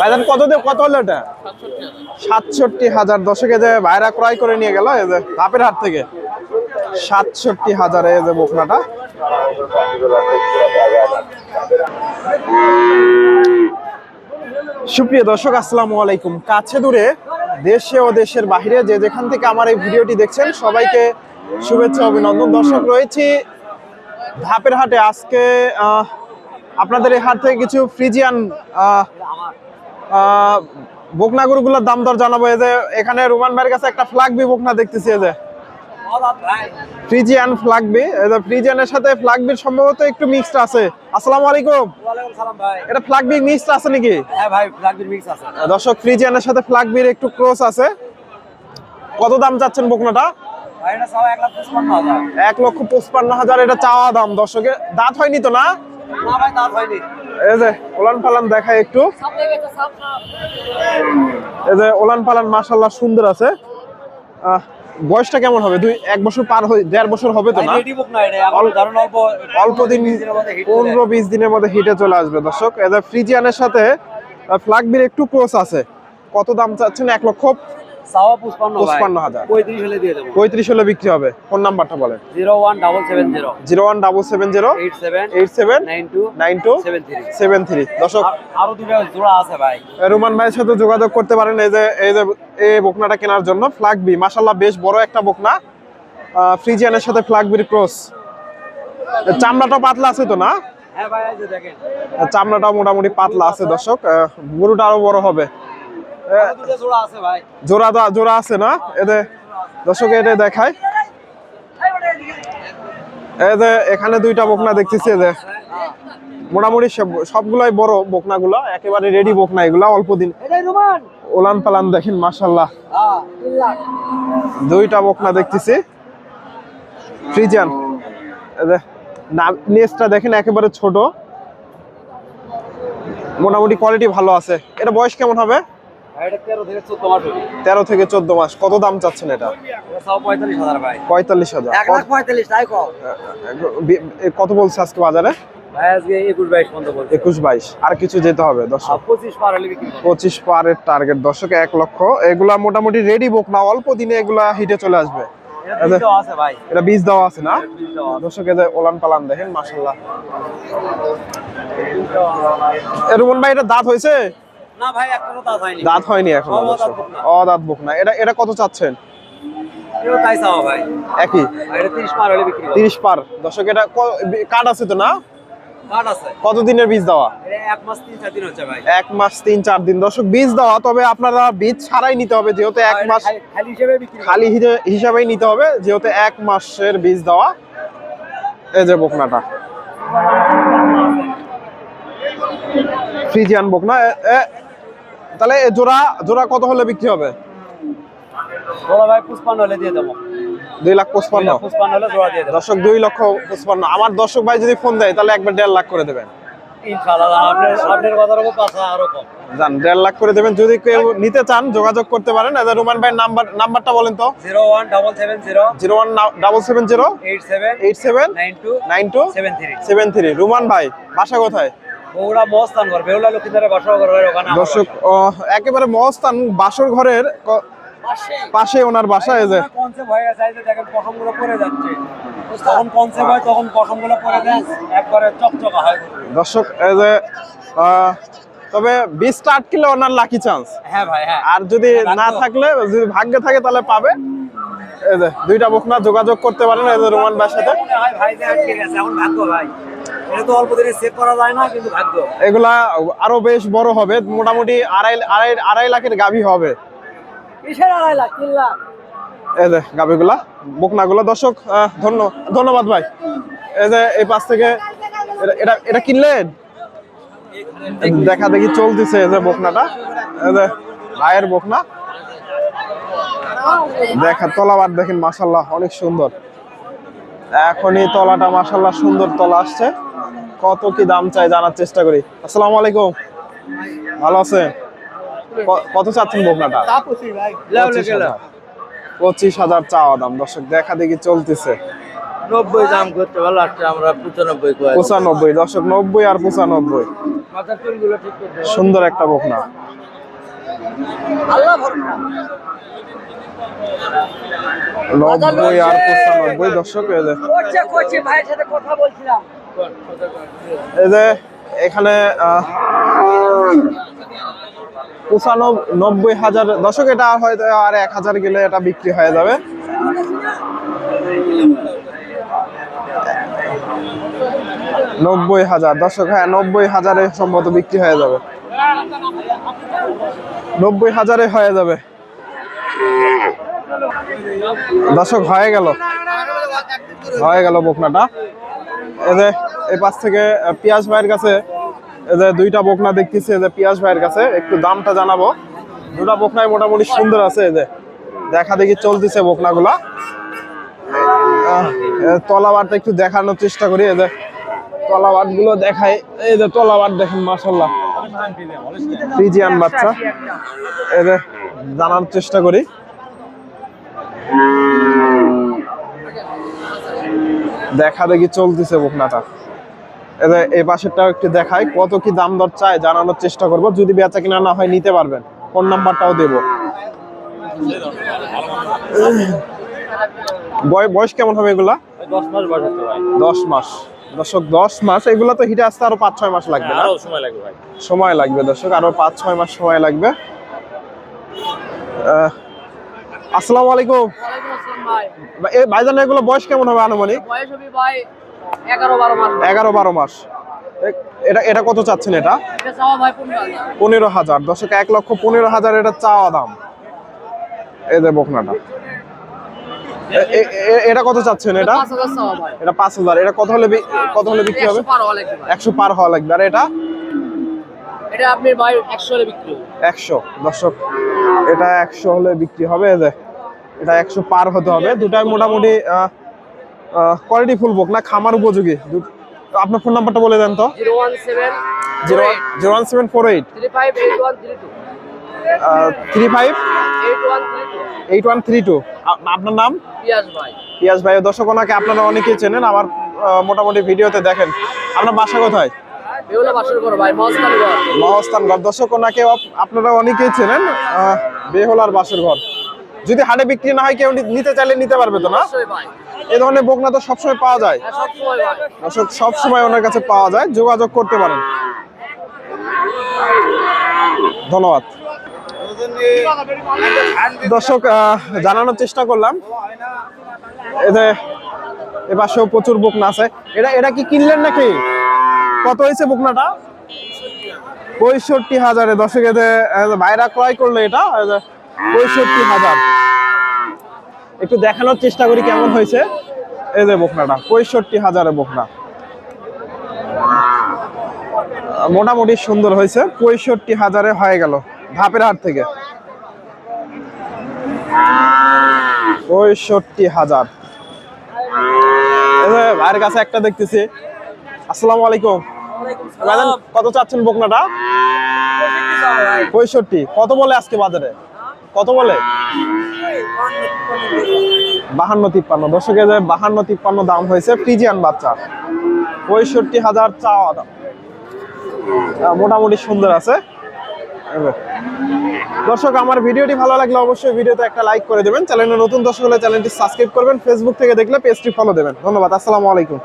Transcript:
ভাইজান, কত দিয়ে, কত হলো এটা? সাতষট্টি হাজার দশকে যে ভাইরা ক্রয় করে নিয়ে গেল, এই যে ধাপের হাট থেকে। সাতষট্টি হাজারে, এই যে বকনাটা। সুপ্রিয় দর্শক, আসসালামু আলাইকুম। কাছে দূরে, দেশে ও দেশের বাইরে যে যেখান থেকে আমার এই ভিডিওটি দেখছেন, সবাইকে শুভেচ্ছা, অভিনন্দন। দর্শক, রয়েছি ধাপের হাটে। আজকে আপনাদের এই হাট থেকে কিছু ফ্রিজিয়ান বকনা গরুগুলোর দাম দর জানাব। এই যে এখানে রোমান ভাইয়ের কাছে একটা ফ্লাগবি বকনা দেখতেছি এই যে। ফ্রিজিয়ান ফ্লাগবি যে ফ্রিজিয়ানের সাথে ফ্লাগবির সম্ভবত একটু মিক্সড আছে। আসসালামু আলাইকুম। ওয়ালাইকুম সালাম ভাই। এটা ফ্লাগবি মিক্সড আছে নাকি? হ্যাঁ ভাই ফ্লাগবির মিক্স আছে। দর্শক ফ্রিজিয়ানের সাথে ফ্লাগবির একটু ক্রস আছে। কত দাম চাচ্ছেন বকনাটা? এটা এক লক্ষ পঁচপান্ন হাজার এটা চাওয়া দাম। দর্শকের দাঁত হয়নি তো না? না ভাই দাঁত হয়নি। এই যে ওলান পালান দেখায় একটু। এই যে ওলান পালান মাশাল্লাহ সুন্দর আছে। বয়সটা কেমন হবে? দুই এক বছর পার হয়ে দেড় বছর হবে তো না? অল্প দিন পনেরো বিশ দিনের মধ্যে হিটে চলে আসবে দর্শক। যে ফ্রিজিয়ানের সাথে ফ্লাগবির একটু ক্রস আছে। কত দাম চাচ্ছেন? এক লক্ষ সাওয়া হাজার। পঁয়ত্রিশ হলে দিয়ে দেবো। পঁয়ত্রিশ হলে বিক্রি হবে। ফোন নাম্বারটা বলেন। Zero one double seven zero. Zero one double seven zero. Eight seven. Eight seven. Nine two. Nine two. Seven three. Seven three. দর্শক আরও দুটো জোড়া আছে ভাই। রোমান ভাইয়ের সাথে যোগাযোগ করতে পারেন। এই যে এই যে এই বকনাটা কেনার জন্য। ফ্লাগ বি। মাসাল্লাহ বেশ বড় একটা বকনা। ফ্রিজিয়ানের সাথে ফ্লাগ বির ক্রস। চামড়াটা পাতলা আছে তো না? হ্যাঁ ভাই এই যে দেখেন। চামড়াটা মোটামুটি পাতলা আছে দর্শক। গরুটা আরও বড় হবে। জোড়া জোড়া আছে না? এতে দর্শক এটা দেখায় যে এখানে দুইটা বকনা দেখতেছি যে মোটামুটি সবগুলাই বড় বকনাগুলো, একেবারে রেডি বকনা এগুলা, অল্প দিন। ওলান পালান দেখেন লাখ দুইটা বকনা দেখতেছি। ফ্রিজান নেসটা দেখেন, একেবারে ছোট। মোটামুটি কোয়ালিটি ভালো আছে। এটা বয়স কেমন হবে? তেরো থেকে চোদ্দ মাস কত দাম চাচ্ছেন এটা? পঁয়তাল্লিশ হাজার কত বলছে আজকে বাজারে? একুশ বাইশ আর কিছু যেতে হবে দর্শক? পঁচিশ পারের টার্গেট দর্শক এক লক্ষ। এগুলা মোটামুটি রেডি বুক না অল্প দিনে এগুলা হিটে চলে আসবে। এটা বীজ দেওয়া আছে না? দর্শক এদের ওলান পালান দেখেন মাসাল্লাহ রুমন ভাই এটা দাঁত হয়েছে? না ভাই এখনও দাঁত হয়নি। দাঁত হয়নি এখন অদাঁত বুক না। অদাঁত বুক না। এটা এটা কত চাচ্ছেন? তাই চাওয়া ভাই। একই? এটা তিরিশ পার হলে বিক্রি করব তিরিশ পার। দর্শক এটা কার্ড আছে তো না? কাঠ আছে। কত দিনের বীজ দেওয়া? এক মাস তিন চার দিন দর্শক বীজ দেওয়া তবে আপনারা বীজ ছাড়াই নিতে হবে যেহেতু এক মাস খালি- হিসাবেই নিতে হবে যেহেতু এক মাসের বীজ দেওয়া। এই যে বকনাটা। ফ্রিজিয়ান বকনা। তাহলে এ জোড়া জোড়া কত হলে বিক্রি হবে? বড় ভাই পুষ্পান্ন হলে দিয়ে দেবো। দুই লাখ পঁচপান্ন। হলে জোড়া দিয়ে দেবো। দর্শক দুই লক্ষ পঁচপান্ন। আমার দর্শক ভাই যদি ফোন দেয় তাহলে একবার দেড় লাখ করে দেবেন। দেড় লাখ করে দেবেন। যদি কেউ নিতে চান যোগাযোগ করতে পারেন। রোমান ভাই নাম্বার নাম্বারটা বলেন তো। Zero one double seven zero zero one double seven zero eight seven eight seven nine two nine two seven three. Seven three. Ruman ভাই বাসা কোথায়? ভাই দর্শক একেবারে মহস্থান বাসর ঘরের। পাশে। ওনার বাসা এই যে। কনসেপ্ট হয়ে গেছে এই যে দেখেন পশমগুলো পরে যাচ্ছে। তখন কনসেপ্ট হয় তখন পশমগুলো পরে যায় একবারে চকচকা হয়। দর্শক এই যে আহ, তবে বিশটা আটকিলে ওনার লাকি চান্স হ্যাঁ ভাই হ্যাঁ। আর যদি ভাগ্য। না থাকলে যদি ভাগ্যে থাকে তাহলে পাবে। এই যে দুইটা বকনা যোগাযোগ করতে পারেন এই যে রোমান ভাইয়ের সাথে হয় ভাই এখন ভাগ্য ভাই। এটা তো অল্প দিনে চেক করা যায় না কিন্তু ভাগ্য। এগুলা আরও বেশ বড় হবে মোটামুটি আড়াই আড়াই আড়াই লাখের গাভী হবে। কিসের আড়াই লাখ? তিন লাখ। এই যে গাভীগুলা বকনাগুলা দর্শক ধন্য ধন্যবাদ ভাই। এই যে এই পাশ থেকে এটা- এটা কিনলেন? দেখা দেখি চলতেছে যে বকনাটা। ভাইয়ের বকনা। দেখা তলাবার দেখেন মাসাল্লাহ অনেক সুন্দর। এখনই তলাটা মাসাল্লাহ সুন্দর তলা আসছে। কত কি দাম চাই জানার চেষ্টা করি। আসসালামু আলাইকুম। ভালো আছেন? কত চাচ্ছেন বোকনাটা? পঁচিশ হাজার। চাওয়া দাম। দর্শক দেখা দেখি চলতেছে। নব্বই দাম করতে ভালো লাগছে আমরা পঁচানব্বই পঁচানব্বই দর্শক নব্বই আর পঁচানব্বই। সুন্দর একটা বকনা। নব্বই আর পঁচানব্বই দর্শক কথা বলছিলাম। এই যে এখানে পঁচানব্বই নব্বই হাজার, দর্শক, এটা হয়তো আর এক হাজার গেলে এটা বিক্রি হয়ে যাবে। নব্বই হাজার, দর্শক হ্যাঁ নব্বই হাজারে সম্ভবত বিক্রি হয়ে যাবে। নব্বই হাজারে হয়ে যাবে। দর্শক, হয়ে গেল। হয়ে গেল বকনাটা। যে, এই পাশ থেকে পিয়াজ ভাইয়ের কাছে যে দুইটা বকনা দেখতেছি, এই যে পিয়াস ভাইয়ের কাছে, একটু দামটা জানাব। দুটা বকনাই মোটামুটি সুন্দর আছে যে। দেখা দেখি চলতেছে বকনাগুলা। তলাবারটা একটু দেখানোর চেষ্টা করি যে। তলাবাটগুলো দেখাই, এই যে তলাবাট দেখেন মাসাল্লাহ ফ্রিজিয়ান বাচ্চা। যে, জানার চেষ্টা করি। দেখা দেখি চলতেছে বকনাটা। এই পাশেরটাও একটু দেখাই কত কি দাম দর চায় জানানোর চেষ্টা করব যদি বেচা কিনা না হয় নিতে পারবেন। ফোন নাম্বারটাও দেব। বয়- বয়স কেমন হবে এগুলা? দশ মাস দর্শক দশ মাস এগুলা তো হিটে আসতে আরও পাঁচ ছয় মাস লাগবে আরও সময় লাগবে ভাই। সময় লাগবে দর্শক আরও পাঁচ ছয় মাস সময় লাগবে। আহ, আসসালামু আলাইকুম। এই ভাইজান এগুলো বয়স কেমন হবে আনুমানিক? বয়স হবে ভাই এগারো বারো মাস। এগারো বারো মাস। এ- এটা এটা কত চাচ্ছেন এটা? এটা চাওয়া ভাই পনেরো হাজার। পনেরো হাজার। দশকে এক লক্ষ পনেরো হাজার এটা চাওয়া দাম। এই যে বকনাটা। এটা কত চাচ্ছেন এটা? এটা পাঁচ হাজার এটা কত হলে কত হলে বিক্রি হবে? একশো পার হওয়া লাগবে আর এটা? এটা আপনি ভাই একশো হলে বিক্রি একশো। দর্শক এটা একশো হলে বিক্রি হবে যে এটা একশো পার হতে হবে। দুটাই মোটামুটি কোয়ালিটি ফুল বুক না খামার উপযোগী? আপনার ফোন নাম্বারটা বলে দেন তো। Zero one seven four eight. Three five eight one three two. Eight one three আপনার নাম? পিয়াস ভাই। পিয়াস ভাই দর্শক ওনাকে আপনারা অনেকেই চেনেন আমার মোটামুটি ভিডিওতে দেখেন। আপনার বাসা কোথায়? মহস্থানগড় দর্শক ওনাকে আপনারা অনেকেই চেনেন আহ, বেহলার বাসের ঘর। যদি হাটে বিক্রি না হয় কেউ নিতে চাইলে নিতে পারবে তো না? এই ধরনের বকনা তো সবসময় পাওয়া যায়। হ্যাঁ দর্শক সবসময় ওনার কাছে পাওয়া যায়। যোগাযোগ করতে পারেন। ধন্যবাদ। দর্শক জানানোর চেষ্টা করলাম। এ পাশেও প্রচুর বকনা আছে। এটা এটা কি কিনলেন নাকি? কত হয়েছে বকনাটা? পঁয়ষট্টি হাজারে। দর্শক এতে ভাইরা ক্রয় করল এটা পঁয়ষট্টি হাজার। একটু দেখানোর চেষ্টা করি কেমন হয়েছে। এই যে বকনাটা, পঁয়ষট্টি হাজারে বকনা। মোটামুটি সুন্দর হয়েছে, পঁয়ষট্টি হাজারে হয়ে গেল, ধাপের হাট থেকে। পঁয়ষট্টি হাজার। ভাইয়ের কাছে একটা দেখতেছি। আসসালামু আলাইকুম। কত চাচ্ছেন বকনাটা? পঁয়ষট্টি কত বলে আজকে বাজারে? কত বলে? বাহান্ন তিপ্পান্ন। দর্শকে যে বাহান্ন তিপ্পান্ন দাম হয়েছে ফ্রিজিয়ান বাচ্চা। পঁয়ষট্টি হাজার চাওয়া দাম। মোটামুটি সুন্দর আছে। দর্শক আমার ভিডিওটি ভালো লাগলে অবশ্যই ভিডিওতে একটা লাইক করে দেবেন। চ্যানেলে নতুন দর্শক হলে চ্যানেলটি সাবস্ক্রাইব করবেন। ফেসবুক থেকে দেখলে পেজটি ফলো দেবেন। ধন্যবাদ। আসসালামু আলাইকুম।